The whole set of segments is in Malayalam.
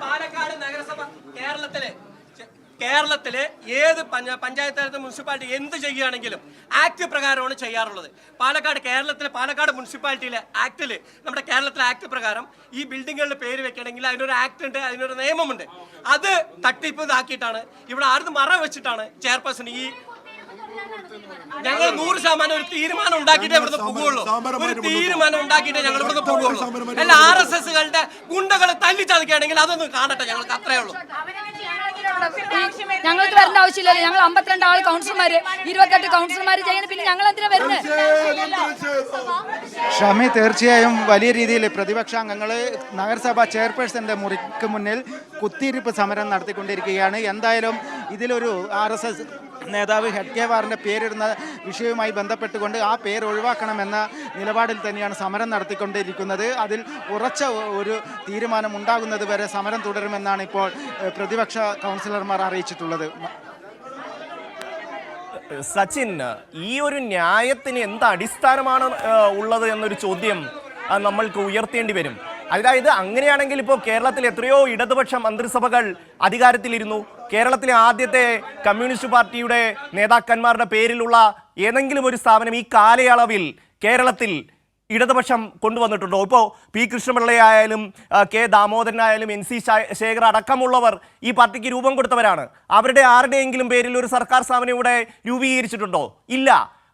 പാലക്കാട് നഗരസഭ കേരളത്തിലെ കേരളത്തിലെ ഏത് പഞ്ച- പഞ്ചായത്ത് തലത്തിൽ മുനിസിപ്പാലിറ്റി എന്ത് ചെയ്യുകയാണെങ്കിലും ആക്ട് പ്രകാരമാണ് ചെയ്യാറുള്ളത്. പാലക്കാട് കേരളത്തിലെ പാലക്കാട് മുനിസിപ്പാലിറ്റിയിലെ ആക്ടിൽ നമ്മുടെ കേരളത്തിലെ ആക്ട് പ്രകാരം ഈ ബിൽഡിങ്ങുകളുടെ പേര് വെക്കണമെങ്കിൽ അതിനൊരു ആക്ട് ഉണ്ട് അതിനൊരു നിയമമുണ്ട്. അത് തട്ടിപ്പ് ഇതാക്കിയിട്ടാണ്. ഇവിടെ ആരും മറ വെച്ചിട്ടാണ് ചെയർപേഴ്സൺ ഈ ഞങ്ങൾ നൂറ് ശതമാനം ഒരു തീരുമാനം ഉണ്ടാക്കിയിട്ടേ ഇവിടുന്ന് പോകുള്ളൂ ഒരു തീരുമാനം ഉണ്ടാക്കിയിട്ടേ ഞങ്ങൾ ഇവിടുന്ന് പോകുള്ളൂ അല്ല ആർ എസ് എസുകളുടെ ഗുണ്ടകൾ തല്ലി ചതക്കുകയാണെങ്കിൽ അതൊന്നും കാണട്ടെ ഞങ്ങൾക്ക് അത്രേ ഉള്ളൂ. ഞങ്ങൾക്ക് വരേണ്ട ആവശ്യമില്ലല്ലോ. ഞങ്ങൾ അമ്പത്തിരണ്ട് ആൾ കൗൺസിലർമാര് ഇരുപത്തെട്ട് കൗൺസിലർമാര് ചെയ്യുന്നത് പിന്നെ ഞങ്ങൾ എന്തിനാ വരുന്നത് ഷമി തീർച്ചയായും വലിയ രീതിയിൽ പ്രതിപക്ഷാംഗങ്ങൾ നഗരസഭാ ചെയർപേഴ്സന്റെ മുറിക്ക് മുന്നിൽ കുത്തിയിരിപ്പ് സമരം നടത്തിക്കൊണ്ടിരിക്കുകയാണ്. എന്തായാലും ഇതിലൊരു ആർ എസ് എസ് നേതാവ് ഹെഡ്ഗേവാറിന്റെ പേരിടുന്ന വിഷയവുമായി ബന്ധപ്പെട്ടുകൊണ്ട് ആ പേര് ഒഴിവാക്കണമെന്ന നിലപാടിൽ തന്നെയാണ് സമരം നടത്തിക്കൊണ്ടിരിക്കുന്നത്. അതിൽ ഉറച്ച ഒരു തീരുമാനം ഉണ്ടാകുന്നത് വരെ സമരം തുടരുമെന്നാണ് ഇപ്പോൾ പ്രതിപക്ഷ കൗൺസിലർമാർ അറിയിച്ചിട്ടുള്ളത്. സച്ചിൻ ഈ ഒരു ന്യായത്തിന് എന്ത് അടിസ്ഥാനമാണ് ഉള്ളത് എന്നൊരു ചോദ്യം നമ്മൾക്ക് ഉയർത്തേണ്ടി വരും. അതായത് അങ്ങനെയാണെങ്കിൽ ഇപ്പോൾ കേരളത്തിൽ എത്രയോ ഇടതുപക്ഷ മന്ത്രിസഭകൾ അധികാരത്തിലിരുന്നു. കേരളത്തിലെ ആദ്യത്തെ കമ്മ്യൂണിസ്റ്റ് പാർട്ടിയുടെ നേതാക്കന്മാരുടെ പേരിലുള്ള ഏതെങ്കിലും ഒരു സ്ഥാപനം ഈ കാലയളവിൽ കേരളത്തിൽ ഇടതുപക്ഷം കൊണ്ടുവന്നിട്ടുണ്ടോ? ഇപ്പോൾ പി കൃഷ്ണപിള്ളയായാലും കെ ദാമോദരനായാലും എൻ സി ശേഖർ അടക്കമുള്ളവർ ഈ പാർട്ടിക്ക് രൂപം കൊടുത്തവരാണ്. അവരുടെ ആരുടെയെങ്കിലും പേരിൽ ഒരു സർക്കാർ സ്ഥാപനം ഇവിടെ രൂപീകരിച്ചിട്ടുണ്ടോ? ഇല്ല.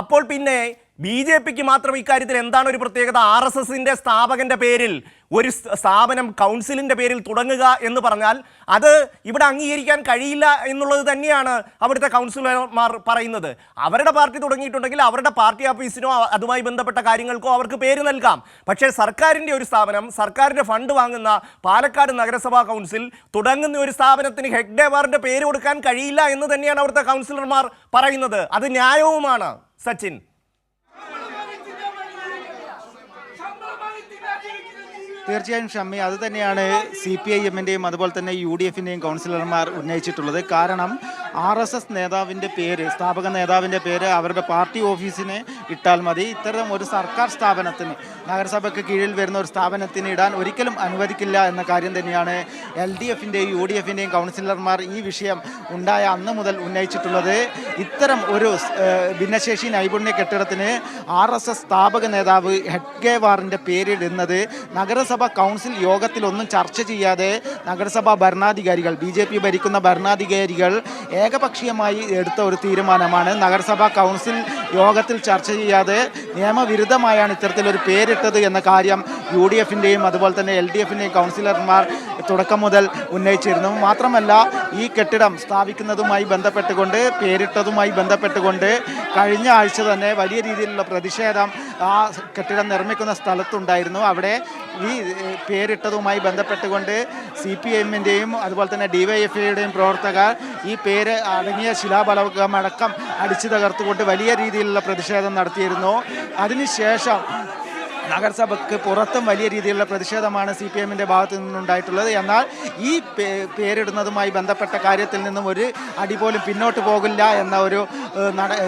അപ്പോൾ പിന്നെ ബി ജെ പിക്ക് മാത്രം ഇക്കാര്യത്തിൽ എന്താണ് ഒരു പ്രത്യേകത? ആർ എസ് എസിന്റെ സ്ഥാപകന്റെ പേരിൽ ഒരു സ്ഥാപനം കൗൺസിലിന്റെ പേരിൽ തുടങ്ങുക എന്ന് പറഞ്ഞാൽ അത് ഇവിടെ അംഗീകരിക്കാൻ കഴിയില്ല എന്നുള്ളത് തന്നെയാണ് അവിടുത്തെ കൗൺസിലർമാർ പറയുന്നത്. അവരുടെ പാർട്ടി തുടങ്ങിയിട്ടുണ്ടെങ്കിൽ അവരുടെ പാർട്ടി ഓഫീസിനോ അതുമായി ബന്ധപ്പെട്ട കാര്യങ്ങൾക്കോ അവർക്ക് പേര് നൽകാം. പക്ഷേ സർക്കാരിന്റെ ഒരു സ്ഥാപനം സർക്കാരിന്റെ ഫണ്ട് വാങ്ങുന്ന പാലക്കാട് നഗരസഭാ കൗൺസിൽ തുടങ്ങുന്ന ഒരു സ്ഥാപനത്തിന് ഹെഗ്ഡേവാറിന്റെ പേര് കൊടുക്കാൻ കഴിയില്ല എന്ന് തന്നെയാണ് അവിടുത്തെ കൗൺസിലർമാർ പറയുന്നത്. അത് ന്യായവുമാണ് സച്ചിൻ. തീർച്ചയായും ഷമ്മി അത് തന്നെയാണ് സി പി ഐ എമ്മിന്റെയും അതുപോലെ തന്നെ യു ഡി എഫിന്റെയും കൗൺസിലർമാർ ഉന്നയിച്ചിട്ടുള്ളത്. കാരണം ആർ എസ് എസ് നേതാവിന്റെ പേര് സ്ഥാപക നേതാവിന്റെ പേര് അവരുടെ പാർട്ടി ഓഫീസിനെ ഇട്ടാൽ മതി. ഇത്തരം ഒരു സർക്കാർ സ്ഥാപനത്തിന് നഗരസഭയ്ക്ക് കീഴിൽ വരുന്ന ഒരു സ്ഥാപനത്തിന് ഇടാൻ ഒരിക്കലും അനുവദിക്കില്ല എന്ന കാര്യം തന്നെയാണ് എൽ ഡി എഫിന്റെയും യു ഡി എഫിന്റെയും കൗൺസിലർമാർ ഈ വിഷയം ഉണ്ടായ അന്ന് മുതൽ ഉന്നയിച്ചിട്ടുള്ളത്. ഇത്തരം ഒരു ഭിന്നശേഷി നൈപുണ്യ കെട്ടിടത്തിന് ആർ എസ് എസ് സ്ഥാപക നേതാവ് ഹെഡ്ഗേവാറിന്റെ പേരിടുന്നത് നഗരസഭ കൗൺസിൽ യോഗത്തിലൊന്നും ചർച്ച ചെയ്യാതെ നഗരസഭാ ഭരണാധികാരികൾ ബി ജെ പി ഭരിക്കുന്ന ഭരണാധികാരികൾ ഏകപക്ഷീയമായി എടുത്ത ഒരു തീരുമാനമാണ്. നഗരസഭാ കൗൺസിൽ യോഗത്തിൽ ചർച്ച ചെയ്യാതെ നിയമവിരുദ്ധമായാണ് ഇത്തരത്തിലൊരു പേരിട്ടത് എന്ന കാര്യം യു ഡി എഫിന്റെയും അതുപോലെ തന്നെ എൽ ഡി എഫിന്റെയും കൗൺസിലർമാർ തുടക്കം മുതൽ ഉന്നയിച്ചിരുന്നു. മാത്രമല്ല ഈ കെട്ടിടം സ്ഥാപിക്കുന്നതുമായി ബന്ധപ്പെട്ടുകൊണ്ട് പേരിട്ടതുമായി ബന്ധപ്പെട്ടുകൊണ്ട് കഴിഞ്ഞ ആഴ്ച തന്നെ വലിയ രീതിയിലുള്ള പ്രതിഷേധം ആ കെട്ടിടം നിർമ്മിക്കുന്ന സ്ഥലത്തുണ്ടായിരുന്നു. അവിടെ ഈ പേരിട്ടതുമായി ബന്ധപ്പെട്ടുകൊണ്ട് സി പി എമ്മിന്റെയും അതുപോലെ തന്നെ ഡി വൈ എഫ് ഐയുടെയും പ്രവർത്തകർ ഈ പേര് അടങ്ങിയ ശിലാഫലകമടക്കം അടിച്ചു തകർത്തുകൊണ്ട് വലിയ രീതിയിലുള്ള പ്രതിഷേധം നടത്തിയിരുന്നു. അതിനുശേഷം നഗരസഭയ്ക്ക് പുറത്തും വലിയ രീതിയിലുള്ള പ്രതിഷേധമാണ് സി പി എമ്മിന്റെ ഭാഗത്തു നിന്നുണ്ടായിട്ടുള്ളത്. എന്നാൽ ഈ പേരിടുന്നതുമായി ബന്ധപ്പെട്ട കാര്യത്തിൽ നിന്നും ഒരു അടി പോലും പിന്നോട്ട് പോകില്ല എന്ന ഒരു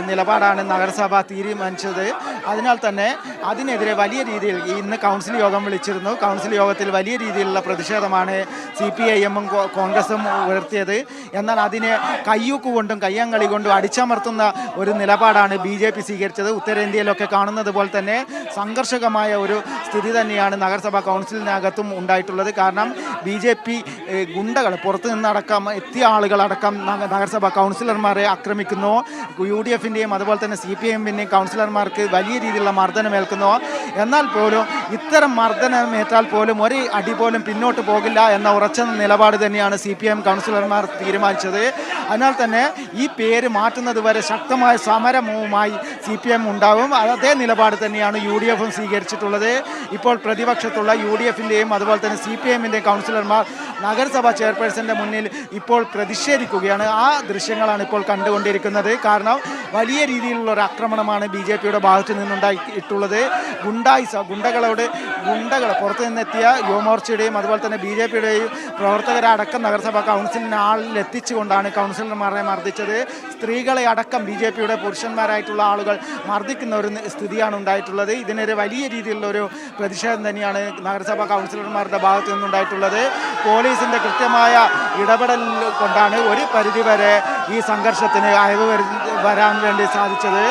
നിലപാടാണ് നഗരസഭ തീരുമാനിച്ചത്. അതിനാൽ തന്നെ അതിനെതിരെ വലിയ രീതിയിൽ ഇന്ന് കൗൺസിൽ യോഗം വിളിച്ചിരുന്നു. കൗൺസിൽ യോഗത്തിൽ വലിയ രീതിയിലുള്ള പ്രതിഷേധമാണ് സി പി ഐ എമ്മും കോൺഗ്രസും ഉയർത്തിയത്. എന്നാൽ അതിനെ കയ്യൂക്ക് കൊണ്ടും കയ്യങ്ങളി കൊണ്ടും അടിച്ചമർത്തുന്ന ഒരു നിലപാടാണ് ബി ജെ പി സ്വീകരിച്ചത്. ഉത്തരേന്ത്യയിലൊക്കെ കാണുന്നത് പോലെ തന്നെ സംഘർഷകമായ ഒരു സ്ഥിതി തന്നെയാണ് നഗരസഭാ കൗൺസിലിനകത്തും ഉണ്ടായിട്ടുള്ളത്. കാരണം ബി ജെ പി ഗുണ്ടകൾ പുറത്തു നിന്നടക്കം എത്തിയ ആളുകളടക്കം നഗ- നഗരസഭാ കൗൺസിലർമാരെ ആക്രമിക്കുന്നു. യു ഡി എഫിന്റെയും അതുപോലെ തന്നെ സി പി എമ്മിന്റെയും കൗൺസിലർമാർക്ക് വലിയ രീതിയിലുള്ള മർദ്ദനമേൽക്കുന്നു എന്നാൽ പോലും ഇത്തരം മർദ്ദനമേറ്റാൽ പോലും ഒരു അടി പോലും പിന്നോട്ട് പോകില്ല എന്ന ഉറച്ച നിലപാട് തന്നെയാണ് സി പി എം കൗൺസിലർമാർ തീരുമാനിച്ചത്. അതിനാൽ തന്നെ ഈ പേര് മാറ്റുന്നത് വരെ ശക്തമായ സമരവുമായി സി പി എം ഉണ്ടാവും. അതേ നിലപാട് തന്നെയാണ് യു ഡി എഫും സ്വീകരിച്ചിട്ടുള്ളത്. ഇപ്പോൾ പ്രതിപക്ഷത്തുള്ള യു ഡി എഫിന്റെയും അതുപോലെ തന്നെ സി പി എമ്മിന്റെയും കൗൺസിലർമാർ നഗരസഭാ ചെയർപേഴ്സന്റെ മുന്നിൽ ഇപ്പോൾ പ്രതിഷേധിക്കുകയാണ്. ആ ദൃശ്യങ്ങളാണ് ഇപ്പോൾ കണ്ടുകൊണ്ടിരിക്കുന്നത്. കാരണം വലിയ രീതിയിലുള്ള ഒരു ആക്രമണമാണ് ബി ജെ പിയുടെ ഭാഗത്തു നിന്നുണ്ടായിട്ടുള്ളത് ഗുണ്ടായിസ ഗുണ്ടകളോട് ഗുണ്ടകൾ പുറത്തു നിന്നെത്തിയ യുവമോർച്ചയുടെയും അതുപോലെ തന്നെ ബി ജെ പിയുടെയും പ്രവർത്തകരടക്കം നഗരസഭാ കൗൺസിലിന് ആളിൽ എത്തിച്ചുകൊണ്ടാണ് കൗൺസിലർമാരെ മർദ്ദിച്ചത്. സ്ത്രീകളെ അടക്കം ബി ജെ പിയുടെ പുരുഷന്മാരായിട്ടുള്ള ആളുകൾ മർദ്ദിക്കുന്ന ഒരു സ്ഥിതിയാണ് ഉണ്ടായിട്ടുള്ളത്. ഇതിനൊരു വലിയ രീതിയിലുള്ള ഒരു പ്രതിഷേധം തന്നെയാണ് നഗരസഭാ കൗൺസിലർമാരുടെ ഭാഗത്തു നിന്നുണ്ടായിട്ടുള്ളത്. പോലീസിന്റെ കൃത്യമായ ഇടപെടൽ കൊണ്ടാണ് ഒരു പരിധിവരെ ഈ സംഘർഷത്തിന് അയവ് വരാൻ വേണ്ടി സാധിച്ചത്.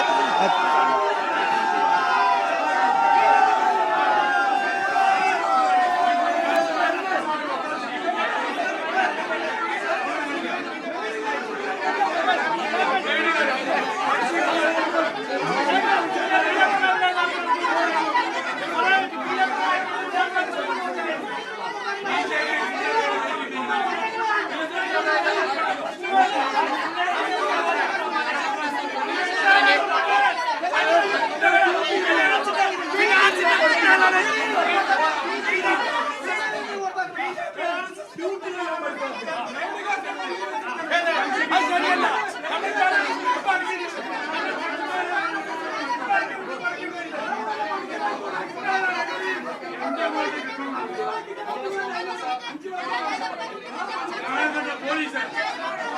തീരുമാനം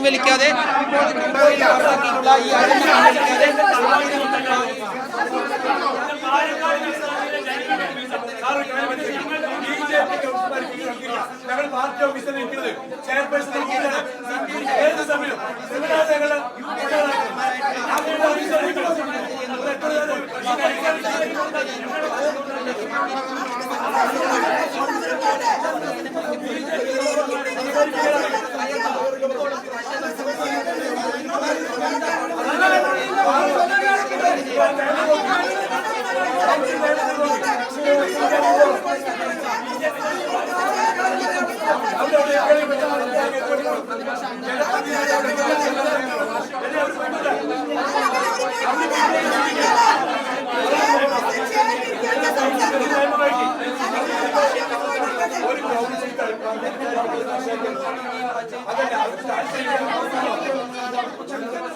പിൻവലിക്കാതെ ഞങ്ങൾ പാർട്ടി ഓഫീസിൽ ചെയർപേഴ്സൺ ഞങ്ങൾ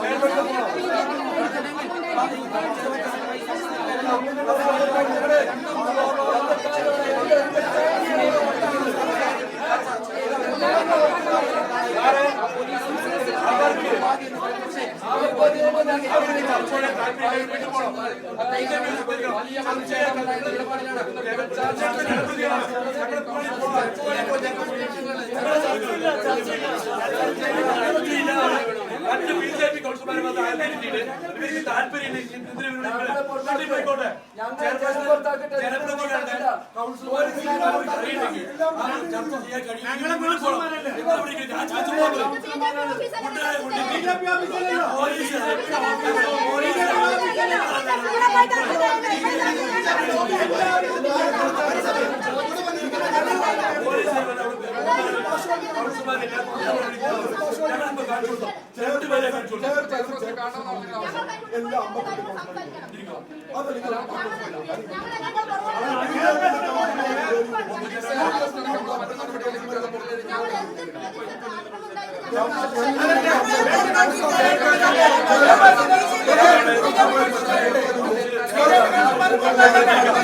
ഞങ്ങളുടെ നിൽക്കുന്നത് മറ്റ് ബി ജെ പി കൗൺസിലർമാരെ താല്പര്യത്തിൽ ഇവർക്ക് താല്പര്യം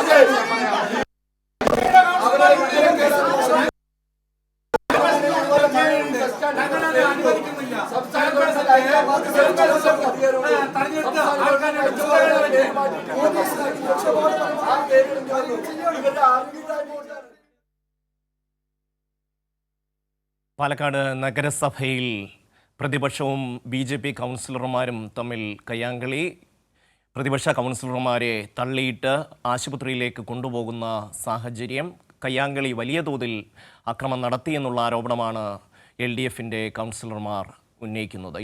പാലക്കാട് നഗരസഭയിൽ പ്രതിപക്ഷവും ബി ജെ പി കൗൺസിലർമാരും തമ്മിൽ കയ്യാങ്കളി. പ്രതിപക്ഷ കൗൺസിലർമാരെ തള്ളിയിട്ട് ആശുപത്രിയിലേക്ക് കൊണ്ടുപോകുന്ന സാഹചര്യം കയ്യാങ്കളി വലിയ തോതിൽ അക്രമം നടത്തിയെന്നുള്ള ആരോപണമാണ് എൽ ഡി എഫിന്റെ കൗൺസിലർമാർ ഉന്നയിക്കുന്നത്.